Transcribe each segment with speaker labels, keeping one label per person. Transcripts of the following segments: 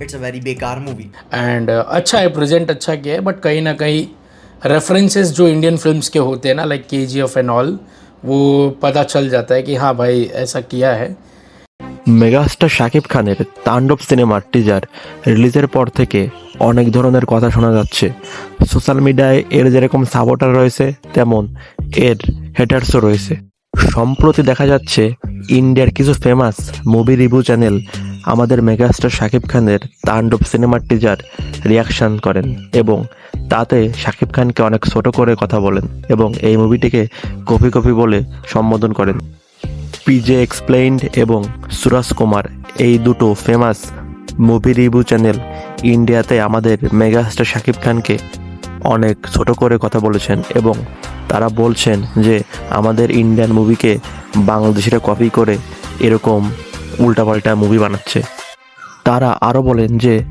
Speaker 1: it's a very बेकार movie
Speaker 2: and अच्छा है प्रेजेंट अच्छा किया है बट कहीं ना कहीं रेफरेंसेस जो इंडियन फिल्म्स के होते हैं ना लाइक के जी एफ एंड ऑल वो पता चल जाता है कि हाँ भाई ऐसा किया है
Speaker 3: মেগাস্টার শাকিব খানের তাণ্ডব সিনেমার টিজার রিলিজের পর থেকে অনেক ধরনের কথা শোনা যাচ্ছে সোশ্যাল মিডিয়ায় এর যেরকম সাপোর্টার রয়েছে তেমন এর হেটার্সও রয়েছে সম্প্রতি দেখা যাচ্ছে ইন্ডিয়ার কিছু ফেমাস মুভি রিভিউ চ্যানেল আমাদের মেগাস্টার শাকিব খানের তাণ্ডব সিনেমার টিজার রিয়াকশন করেন এবং তাতে শাকিব খানকে অনেক ছোট করে কথা বলেন এবং এই মুভিটিকে কপি কপি বলে সম্বোধন করেন। পিজে এক্সপ্লেইনড এবং সুরাজ কুমার এই দুটো ফেমাস মুভি রিভিউ চ্যানেল ইন্ডিয়াতে আমাদের মেগাস্টার শাকিব খানকে অনেক ছোট করে কথা বলেছেন এবং তারা বলছেন যে আমাদের ইন্ডিয়ান মুভিকে বাংলাদেশিরা কপি করে এরকম উল্টাপাল্টা মুভি বানাচ্ছে। তারা আরও বলেন যে,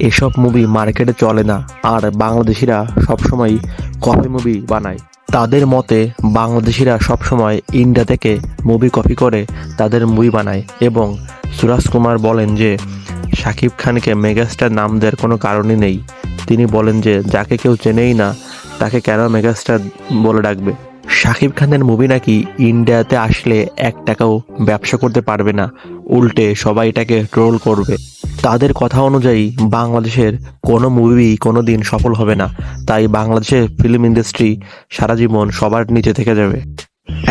Speaker 3: এসব মুভি মার্কেটে চলে না, আর বাংলাদেশিরা সবসময় কপি মুভি বানায়। তাদের মতে, বাংলাদেশিরা সবসময় ইন্ডিয়া থেকে মুভি কপি করে তাদের মুভি বানায় এবং সুরাজ কুমার বলেন যে শাকিব খানকে মেগাস্টার নাম দেওয়ার কোনো কারণই নেই। তিনি বলেন যে, যাকে কেউ চেনেই না, তাকে কেন মেগাস্টার বলে ডাকবে? শাকিব খানের মুভি নাকি ইন্ডিয়াতে আসলে এক টাকাও ব্যবসা করতে পারবে না। উল্টে সবাই এটাকে ট্রোল করবে। তাদের কথা অনুযায়ী বাংলাদেশের কোনো মুভি কোনো দিন সফল হবে না। তাই বাংলাদেশের ফিল্ম ইন্ডাস্ট্রি সারা জীবন সবার নিচে থেকে যাবে।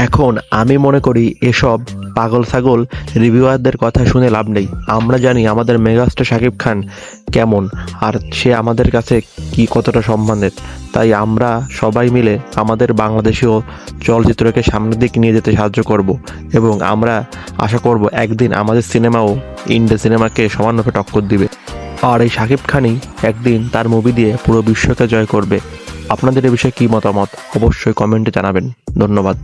Speaker 3: এখন আমি মনে করি এসব পাগল ছাগল রিভিউয়ারদের কথা শুনে লাভ নেই। আমরা জানি আমাদের মেগাস্টার শাকিব খান কেমন, আর সে আমাদের কাছে কি কতটা সম্মানের। তাই আমরা সবাই মিলে আমাদের বাংলাদেশীয় চলচ্চিত্রকে সামনের দিকে নিয়ে যেতে সাহায্য করব এবং আমরা আশা করব একদিন আমাদের সিনেমাও ইন্ডিয়া সিনেমাকে সমানভাবে টক্কর দিবে। আর এই শাকিব খানই একদিন তার মুভি দিয়ে পুরো বিশ্বকে জয় করবে। আপনাদের এ বিষয়ে কী মতামত? অবশ্যই কমেন্টে জানাবেন। ধন্যবাদ।